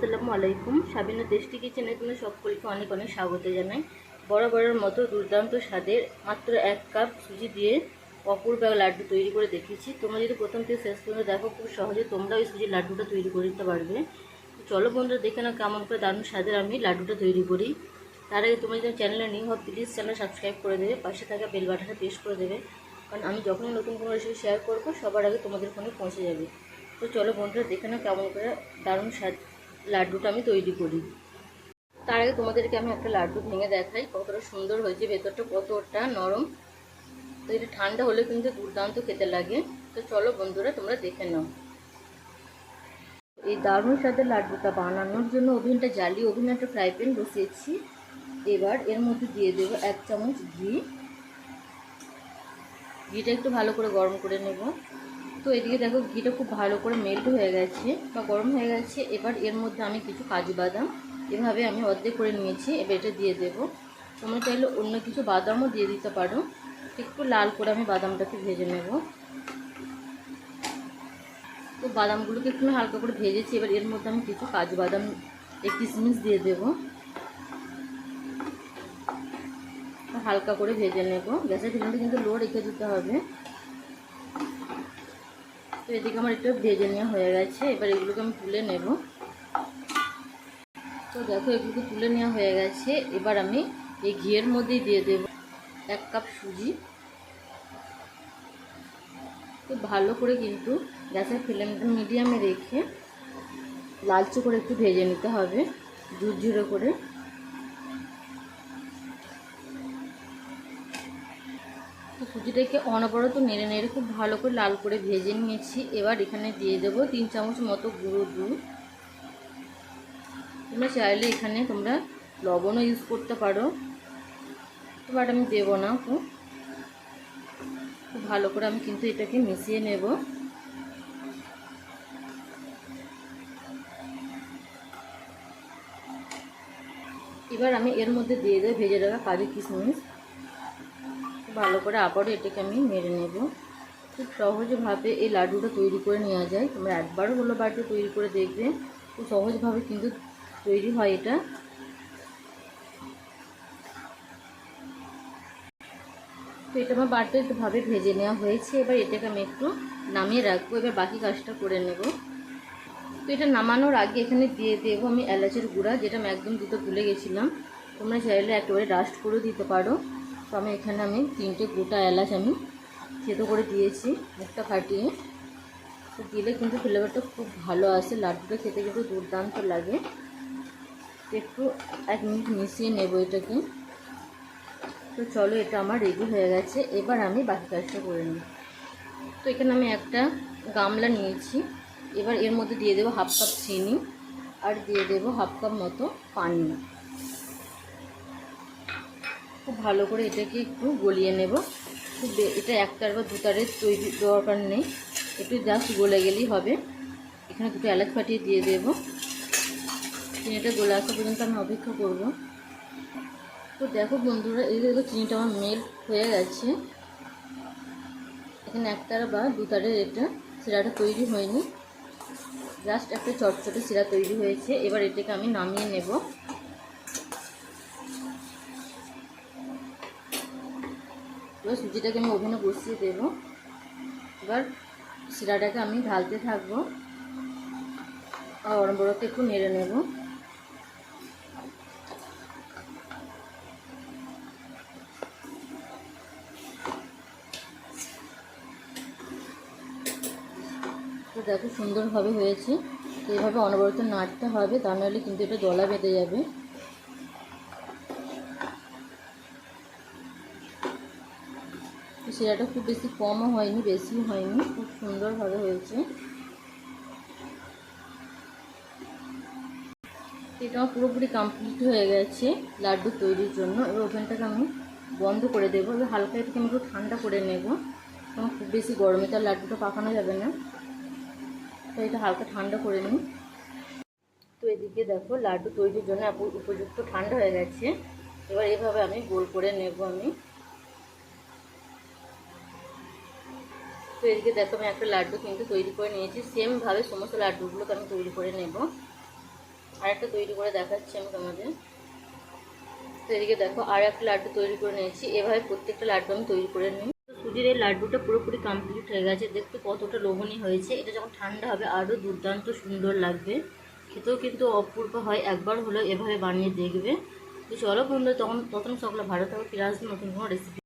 আসসালামু আলাইকুম। সাবিনা টেস্টি কিচেনে তুমি সকলকে অনেক অনেক স্বাগত জানাই। বরাবরের মতো দুর্দান্ত স্বাদের মাত্র এক কাপ সুজি দিয়ে অপূর্ব লাড্ডু তৈরি করে দেখিয়েছি তোমরা যদি প্রথম থেকে শেষ পর্যন্ত দেখো, খুব সহজে তোমরা ওই সুজির লাড্ডুটা তৈরি করে দিতে পারবে। চলো বন্ধুরা, দেখে না কেমন করে দারুণ স্বাদের আমি লাড্ডুটা তৈরি করি। তার আগে তোমরা যদি চ্যানেলে নিউ হও প্লিজ চ্যানেল সাবস্ক্রাইব করে দেবে, পাশে থাকা বেল বাটনটা প্রেস করে দেবে। কারণ আমি যখনই নতুন কোনো রেসিপি শেয়ার করব, সবার আগে তোমাদের ফোনে পৌঁছে যাবে। তো চলো বন্ধুরা, দেখে না কেমন করে দারুণ স্বাদ লাড্ডুটা আমি তৈরি করি। তার আগে তোমাদেরকে আমি একটা লাড্ডু ভেঙে দেখাই, কতটা সুন্দর হয়েছে, ভেতরটা কতটা নরম। তো এটা ঠান্ডা হলে কিন্তু দুর্দান্ত খেতে লাগে। তো চলো বন্ধুরা, তোমরা দেখে নাও। এই দারুণ স্বাদের লাড্ডুটা বানানোর জন্য ওভেনটা জ্বালিয়ে ওভেনে একটা ফ্রাই প্যান বসিয়েছি। এবার এর মধ্যে দিয়ে দেবো এক চামচ ঘি। ঘিটা একটু ভালো করে গরম করে নেব। তো এদিকে দেখো ঘিটা খুব ভালো করে মেল্ট হয়ে গেছে বা গরম হয়ে গেছে। এবার এর মধ্যে আমি কিছু কাজু বাদাম এভাবে আমি অর্ধেক করে নিয়েছি, এবার এটা দিয়ে দেব। তোমরা চাইলে অন্য কিছু বাদামও দিয়ে দিতে পারো। একটু লাল করে আমি বাদামটাকে ভেজে নেব। তো বাদামগুলোকে একটু হালকা করে ভেজেছি, এবার এর মধ্যে আমি কিছু কাজু বাদাম, এক কিশমিশ দিয়ে দেবো। হালকা করে ভেজে নেব। গ্যাসের ফ্লেমটা কিন্তু লো রেখে দিতে হবে। তো এদিকে আমার একটু ভেজে নেওয়া হয়ে গেছে, এবার এগুলোকে আমি তুলে নেব। তো দেখো, এগুলোকে তুলে নেওয়া হয়ে গেছে, এবার আমি এই ঘিয়ের মধ্যেই দিয়ে দেব এক কাপ সুজি। খুব ভালো করে কিন্তু গ্যাসের ফ্লেমটা মিডিয়ামে রেখে লালচে করে একটু ভেজে নিতে হবে, ঝুরঝুরে করে। তো অনবরত নেড়ে নেড়ে খুব ভালো করে লাল করে ভেজে নিয়েছি। এবার এখানে দিয়ে দেব তিন চামচ মতো গুঁড়ো দুধ। তোমরা চাইলে এখানে তোমরা লবণও ইউজ করতে পারো। বাট আমি দেবো না খুব। খুব ভালো করে আমি কিন্তু এটাকে মিশিয়ে নেব। এবার আমি এর মধ্যে দিয়ে দেবো ভেজে রাখা কাজু কিশমিশ। ভালো করে আবারও এটাকে আমি মেরে নেব। খুব সহজভাবে এই লাড্ডুটা তৈরি করে নেওয়া যায়। তোমরা একবারও হলো বাড়িতে তৈরি করে দেখবে। খুব সহজভাবে কিন্তু তৈরি হয় এটা। তো এটা আমার বাড়িতে একটুভাবে ভেজে নেওয়া হয়েছে। এবার এটাকে আমি একটু নামিয়ে রাখব। এবার বাকি কাজটা করে নেব। তো এটা নামানোর আগে এখানে দিয়ে দেবো আমি এলাচের গুঁড়া, যেটা আমি একদম দিতে ভুলে গেছিলাম। তোমরা চাইলে একেবারে ডাস্ট করেও দিতে পারো। তো আমি এখানে আমি তিনটে গোটা এলাচ আমি থেতো করে দিয়েছি, মুখটা ফাটিয়ে। তো দিলে কিন্তু ফ্লেভারটা খুব ভালো আসে, লাড্ডুটা খেতে কিন্তু দুর্দান্ত লাগে। একটু এক মিনিট মিশিয়ে নেব এটাকে। তো চলো, এটা আমার রেডি হয়ে গেছে। এবার আমি বাকি কাজটা করে নিই তো এখানে আমি একটা গামলা নিয়েছি। এবার এর মধ্যে দিয়ে দেবো হাফ কাপ চিনি আর দিয়ে দেবো হাফ কাপ মতো পানি। খুব ভালো করে এটাকে একটু গলিয়ে নেব। খুব এটা একটার বা দুটারের তৈরি দরকার নেই। একটু জাস্ট গলে গেলেই হবে। এখানে দুটো এলাচ ফাটিয়ে দিয়ে দেব। চিনিটা গলে আসা পর্যন্ত আমি অপেক্ষা করব। তো দেখো বন্ধুরা, এই দেখো চিনিটা আমার মেল্ট হয়ে গেছে। এখানে একটার বা দুটারের এটা সিরাটা তৈরি হয়নি। জাস্ট একটা চটচটে সিরা তৈরি হয়েছে। এবার এটাকে আমি নামিয়ে নেব। এবার সুজিটাকে আমি ওভেনে বসিয়ে দেবো, এবার শিরাটাকে আমি ঢালতে থাকব। আর অরম্বরকে একটু নেড়ে নেব। তো দেখো, সুন্দরভাবে হয়েছে। এইভাবে অনবরত নাড়তে হবে, তা নাহলে কিন্তু এটা দলা বেঁধে যাবে। শিরাটা খুব বেশি কমও হয়নি বেশি হয়নি, খুব সুন্দরভাবে হয়েছে। এটা পুরোপুরি কমপ্লিট হয়ে গেছে লাড্ডু তৈরির জন্য। এবার ওভেনটাকে আমি বন্ধ করে দেবো। এবার হালকা এটাকে আমি একটু ঠান্ডা করে নেব। কারণ খুব বেশি গরমে তার লাড্ডুটা পাকানো যাবে না। তো এটা হালকা ঠান্ডা করে নিই। তো এদিকে দেখো লাড্ডু তৈরির জন্য উপযুক্ত ঠান্ডা হয়ে গেছে। এবার এভাবে আমি গোল করে নেব আমি। তো এদিকে দেখো, আমি একটা লাড্ডু কিন্তু তৈরি করে নিয়েছি। সেমভাবে সমস্ত লাড্ডুগুলোকে আমি তৈরি করে নেব। আর একটা তৈরি করে দেখাচ্ছি আমি তোমাদের। তো এদিকে দেখো, আর একটা লাড্ডু তৈরি করে নিয়েছি। এভাবে প্রত্যেকটা লাড্ডু আমি তৈরি করে নিই। সুজির এই লাড্ডুটা পুরোপুরি কমপ্লিট হয়ে গেছে। দেখতে কতটা লোভনীয় হয়েছে। এটা যখন ঠান্ডা হবে আরও দুর্দান্ত সুন্দর লাগবে। খেতেও কিন্তু অপূর্ব হয়। একবার হলেও এভাবে বানিয়ে দেখবে। তো চলো বন্ধু তখন তখন সকলে ভালো থাকো। ফিরে আসবে নতুন কোনো রেসিপি